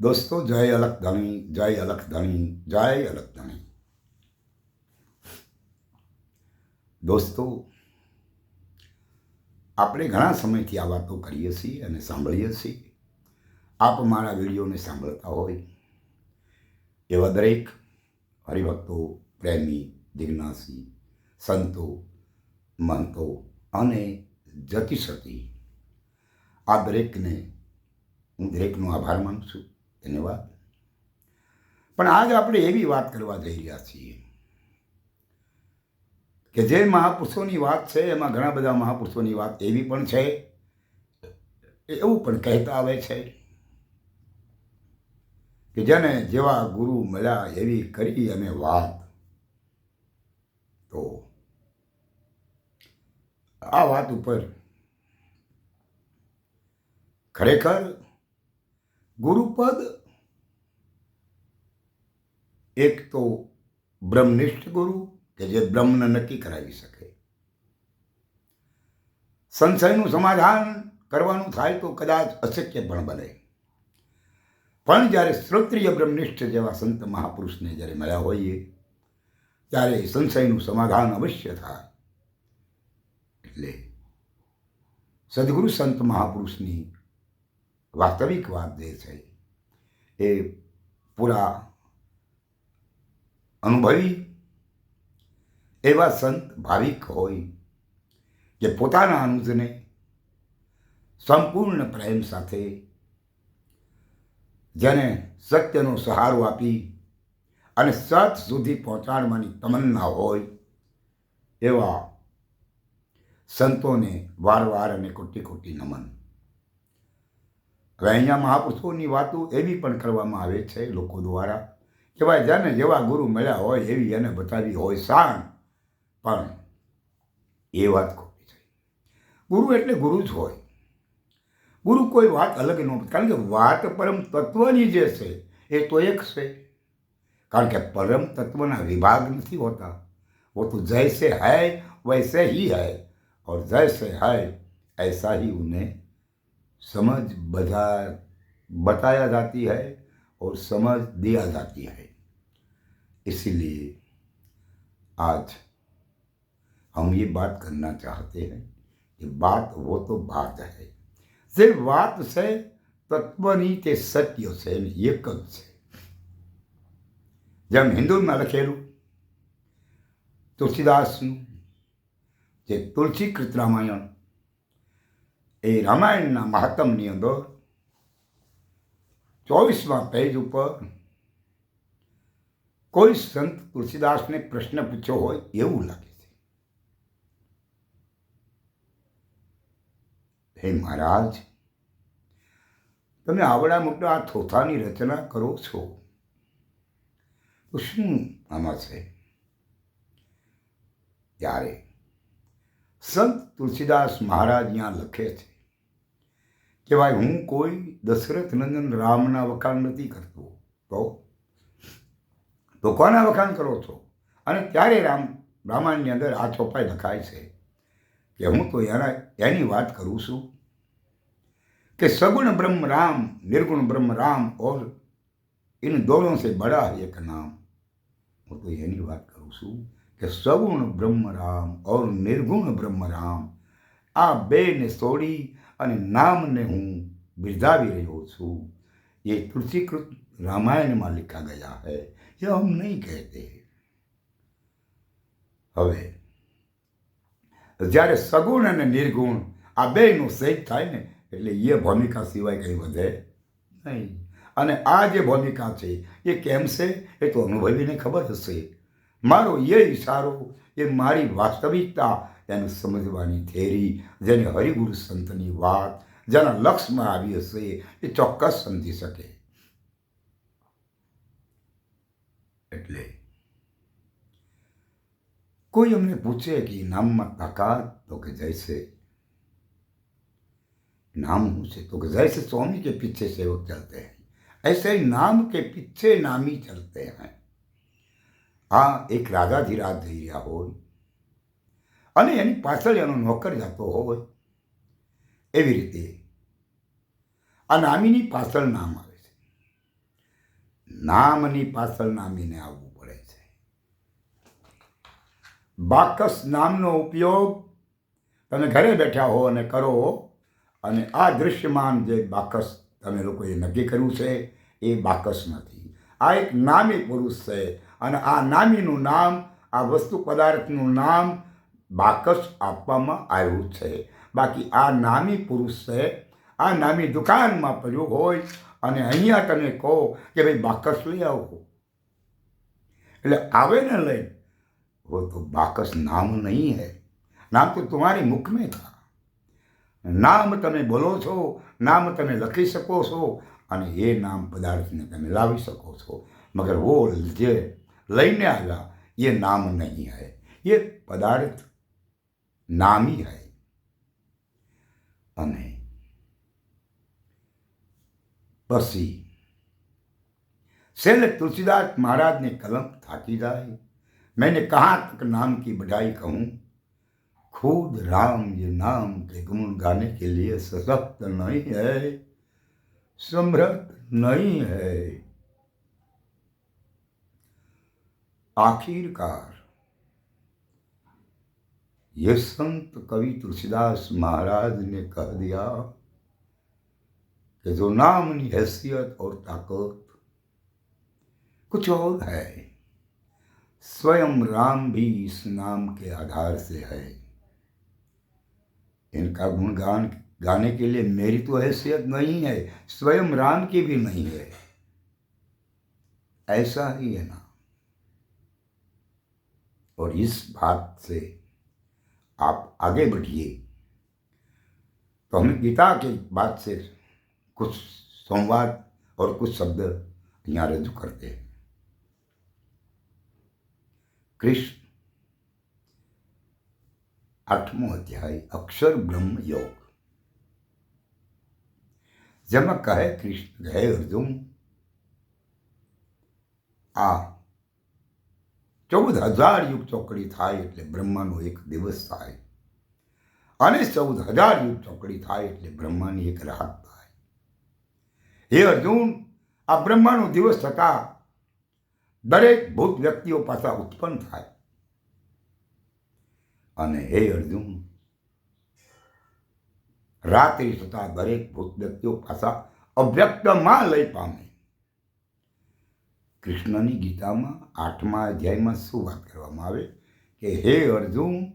દોસ્તો, જય અલખ ધણી, જય અલખ ધણી, જય અલખ ધણી. દોસ્તો, આપણે ઘણા સમયથી આ વાતો કરીએ છીએ અને સાંભળીએ છીએ. આપ મારા વિડીયોને સાંભળતા હોય એવા દરેક હરિભક્તો, પ્રેમી, જિજ્ઞાસી, સંતો, મંતો અને જતી સતી, આ દરેકને હું દરેકનો આભાર માનું છું. ધન્યવાદ. પણ આજ આપણે એવી વાત કરવા જઈ રહ્યા છીએ કે જે મહાપુરુષોની વાત છે, એમાં ઘણા બધા મહાપુરુષોની વાત એવી પણ છે એવું પણ કહેતા આવે છે કે જેને જેવા ગુરુ મળ્યા એવી કરી અમે વાત. તો આ વાત ઉપર ખરેખર ગુરુપદ એક તો બ્રહ્મનિષ્ઠ ગુરુ કે જે બ્રહ્મને નક્કી કરાવી શકે. સંશયનું સમાધાન કરવાનું થાય તો કદાચ અશક્ય પણ બને. પણ જ્યારે શ્રોત્રિય બ્રહ્મનિષ્ઠ જેવા સંત મહાપુરુષને જ્યારે મળ્યા હોઈએ, ત્યારે સંશયનું સમાધાન અવશ્ય થાય. એટલે સદગુરુ સંત મહાપુરુષની વાસ્તવિક વાત જે છે, એ પૂરા અનુભવી એવા સંત ભાવિક હોય જે પોતાના અનુજને સંપૂર્ણ પ્રેમ સાથે જેને સત્યનો સહારો આપી અને સત સુધી પહોંચાડવાની તમન્ના હોય એવા સંતોને વારવાર અને કોટી કોટી નમન. હવે અહીંયા મહાપુરુષોની વાતો એવી પણ કરવામાં આવે છે લોકો દ્વારા કે ભાઈ જેને જેવા ગુરુ મળ્યા હોય એવી એને બતાવી હોય શાન પણ એ વાત ખોટી છે ગુરુ એટલે ગુરુ જ હોય ગુરુ કોઈ વાત અલગ ન કારણ કે વાત પરમ તત્વની જે છે એ તો એક છે કારણ કે પરમ તત્વના વિભાગ નથી હોતા वो तो जैसे है वैसे ही है और जैसे है ऐसा ही उन्हें समझ बजा बताया जाती है और समझ दिया जाती है इसीलिए आज हम ये बात करना चाहते हैं कि बात वो तो बात है જે વાત છે તત્વની તે સત્ય છે ને એક જ છે જેમ હિન્દુમાં લખેલું તુલસીદાસનું જે તુલસીકૃત રામાયણ એ રામાયણના મહાત્મની અંદર ચોવીસમાં પેજ ઉપર કોઈ સંત તુલસીદાસને પ્રશ્ન પૂછ્યો હોય એવું લાગે છે. હે મહારાજ, તમે આવડા મોટા આ થોથાની રચના કરો છો. તો શું આમાં છે? ત્યારે સંત તુલસીદાસ મહારાજ ત્યાં લખે છે કે ભાઈ હું કોઈ દશરથ નંદન રામના વખાણ નથી કરતો. તો? તો કોના વખાણ કરો છો? અને ત્યારે રામ, રામાયણની અંદર આ ચોપાઈ લખાય છે? કે હું તો એના, એની વાત કરું છું? કે સગુણ બ્રહ્મ રામ, નિર્ગુણ બ્રહ્મ રામ, ઓર ઇન દોનો સે બડા એક નામ. હું તો એની વાત કરું છું કે સગુણ બ્રહ્મ રામ, ઓર નિર્ગુણ બ્રહ્મ રામ, આ બેને છોડી અને નામને હું બિરદાવી રહ્યો છું ये तुलसीकृत रामायण में लिखा गया है ये हम नहीं कहते હવે જ્યારે સગુણ અને નિર્ગુણ આ બેનો સેજ થાય ને એટલે એ ભૂમિકા સિવાય કંઈ વધે નહીં અને આ જે ભૂમિકા છે એ કેમ છે એ તો અનુભવીને ખબર હશે મારો એ ઈશારો એ મારી વાસ્તવિકતા એને સમજવાની થેરી જેને હરિગુરુ સંતની વાત જેના લક્ષમાં આવી હશે એ ચોક્કસ સમજી શકે એટલે કોઈ અમને પૂછે કે નામમાં તાકાત તો કે જૈસે नाम से तो जैसे स्वामी के पीछे सेवक चलते हैं ऐसे ही नाम के पीछे नामी चलते हैं આ એક રાજાધીરાજ જઈ રહ્યા હોય અને એની પાછળ એનો નોકર જતો હોય. એવી રીતે આ નામીની પાછળ નામ આવે છે. નામની પાછળ નામીને આવવું પડે છે. બાકસ નામનો ઉપયોગ તમે ઘરે બેઠા હો અને કરો અને આ દૃશ્યમાન જે બાકસ તમે લોકોએ નક્કી કર્યું છે, એ બાકસ નથી. આ એક નામી પુરુષ છે અને આ નામીનું નામ, આ વસ્તુ પદાર્થનું નામ બાકસ આપવામાં આવ્યું છે. બાકી આ નામી પુરુષ છે. આ નામી દુકાનમાં પડ્યું હોય અને અહીંયા તમે કહો કે ભાઈ બાકસ લઈ આવો એટલે આવે ને લઈને હો તો બાકસ નામ નહીં હે. નામ તો તમારી મુખ થા નામ તમે બોલો છો, નામ તમે લખી શકો છો અને એ નામ પદાર્થને તમે લાવી શકો છો. મગર વો જે લઈને આવ્યા, એ નામ નહીં હે. એ પદાર્થ पदार्थ नामी है અને પછી सेल तुलसीदास महाराज ने कलम थाकी जाए मैंने कहाँ तक नाम की बढ़ाई कहूँ खुद राम ये नाम के गुण गाने के लिए सशक्त नहीं है समृद्ध नहीं है आखिरकार ये संत कवि तुलसीदास महाराज ने कह दिया कि जो नाम की हैसियत और ताकत कुछ और है, स्वयं राम भी इस नाम के आधार से है। इनका गुणगान गाने के लिए मेरी तो हैसियत नहीं है, स्वयं राम की भी नहीं है। ऐसा ही है ना। और इस बात से आप आगे बढ़िए। तो हम गीता के बात से कुछ संवाद और कुछ शब्द यहाँ रजू करते हैं। कृष्ण, आठवां अध्याय, अक्षर ब्रह्म योग। जब कहे कृष्ण, गए अर्जुन, आ ચૌદ હજાર યુગ ચોકડી થાય એટલે બ્રહ્માનો એક દિવસ થાય. અને ચૌદ હજાર યુગ ચોકડી થાય એટલે બ્રહ્માની એક રાહત થાય. હે અર્જુન, આ બ્રહ્માનો દિવસ થતાં દરેક ભૂત વ્યક્તિઓ પાછા ઉત્પન્ન થાય. અને હે અર્જુન, રાત્રિ થતાં દરેક ભૂત વ્યક્તિઓ પાછા અવ્યક્તમાં લઈ પામે. કૃષ્ણની ગીતામાં આઠમા અધ્યાયમાં શું વાત કરવામાં આવે? કે હે અર્જુન,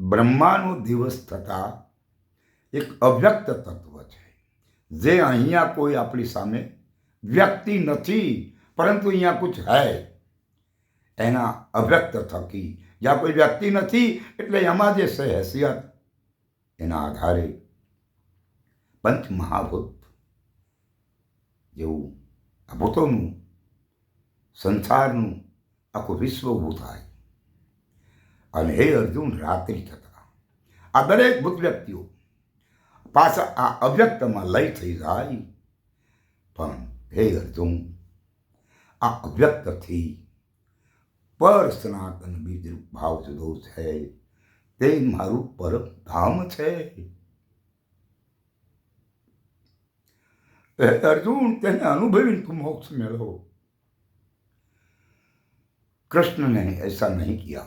બ્રહ્માનો દિવસ થતાં એક અવ્યક્ત તત્વ છે, જે અહીંયા કોઈ આપણી સામે વ્યક્તિ નથી, પરંતુ અહીંયા કુછ હૈ. એના અવ્યક્ત થકી, જ્યાં કોઈ વ્યક્તિ નથી, એટલે એમાં જે છે હેસિયત, એના આધારે પંચ મહાભૂત જેવું આ ભૂતોનું, સંસારનું આખું વિશ્વ ઊભું થાય. અને હે અર્જુન, રાત્રિ થતા. આ દરેક ભૂત વ્યક્તિઓ પાછા આ અવ્યક્તમાં લય થઈ જાય. પણ હે અર્જુન, આ અવ્યક્તથી પર સનાતન બીજ ભાવ જુદો છે. તે મારું પરમ ધામ છે. અર્જુન તેને અનુભવીને તું मोक्ष મેળવો कृष्ण ने ऐसा नहीं किया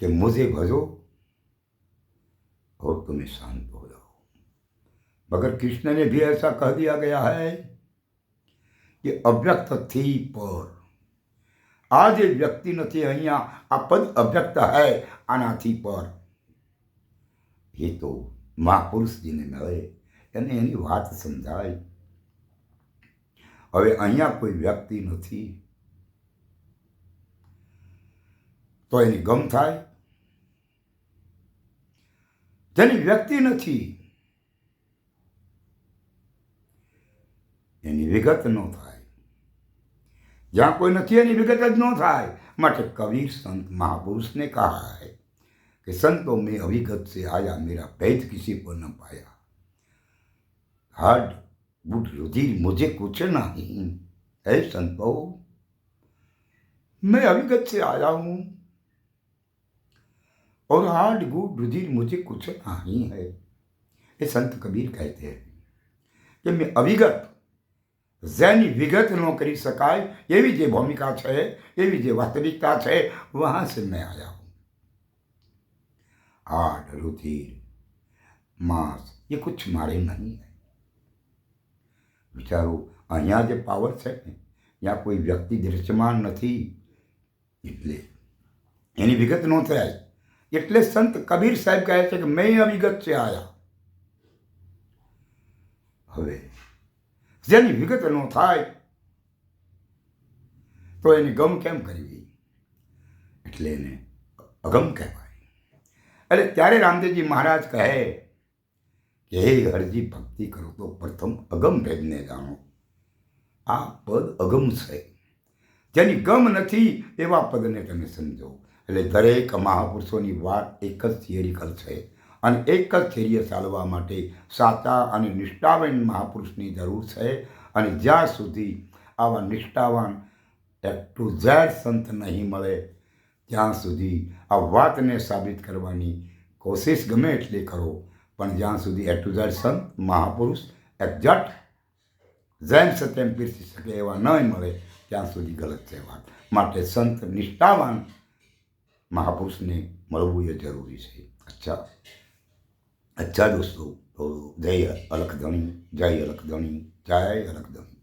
कि मुझे भजो और तुम्हें शांत हो जाओ मगर कृष्ण ने भी ऐसा कह दिया गया है कि અવ્યક્ત થી પર આ જે વ્યક્તિ નથી અહીંયા આ પદ અવ્યક્ત હૈ આનાથી પર એ તો મહાપુરુષજીને મળે એને એની વાત સમજાય. હવે અહીંયા કોઈ વ્યક્તિ નથી. તો એની ગમ થાય. જેની વ્યક્તિ નથી, એની વિગત ન થાય. જ્યાં કોઈ નથી, એની વિગત જ ન થાય. માટે કવિ સંત મહાપુરુષને કહાય કે, સંતો, મેં અવિગત છે, આયા મેરા ભેદ કિસી પર ન પાયા. हार्ड वुड रुधिर मुझे कुछ नहीं। है संतो, मैं अभिगत से आया हूँ। और हार्ड गुड रुधिर मुझे कुछ नहीं है। ये संत कबीर कहते हैं कि मैं अभिगत, जैन विगत न करी सकाय। ये भी जो भूमिका है ये भी जे वास्तविकता है वहाँ से मैं आया हूँ। हार्ड, रुधिर, मांस, ये कुछ मारे नहीं है। વિચારો અહીંયા જે પાવર છે ને, ત્યાં કોઈ વ્યક્તિ દૃશ્યમાન નથી. એટલે એની વિગત ન થાય. એટલે સંત કબીર સાહેબ કહે છે કે, મેં અવિગત છે આયા. હવે, જેની વિગત ન થાય, તો એની ગમ કેમ કરવી? એટલે એને અગમ કહેવાય. એટલે ત્યારે રામદેવજી મહારાજ કહે હે હરજી ભક્તિ કરો તો પ્રથમ અગમ ભેદને જાણો. આ પદ અગમ છે. જેની ગમ નથી એવા પદને તમે સમજો. એટલે દરેક મહાપુરુષોની વાત એક જ થિયરિકલ છે. અને એક જ થિયરીએ ચાલવા માટે સાચા અને નિષ્ઠાવાન મહાપુરુષની જરૂર છે. અને જ્યાં સુધી આવા નિષ્ઠાવાન ટુ ઝેડ સંત નહીં મળે, ત્યાં સુધી આ વાતને સાબિત કરવાની કોશિશ ગમે એટલી કરો. પણ જ્યાં સુધી એ ટુ ઝેડ સંત મહાપુરુષ એક્ઝેક્ટ જેમ સત્યમ પીરસી શકે એવા ન મળે, ત્યાં સુધી ગલત છે વાત માટે સંત નિષ્ઠાવાન મહાપુરુષને મળવું એ જરૂરી છે. અચ્છા. અચ્છા દોસ્તો જય અલખધણી જય અલખધણી જય અલખધણી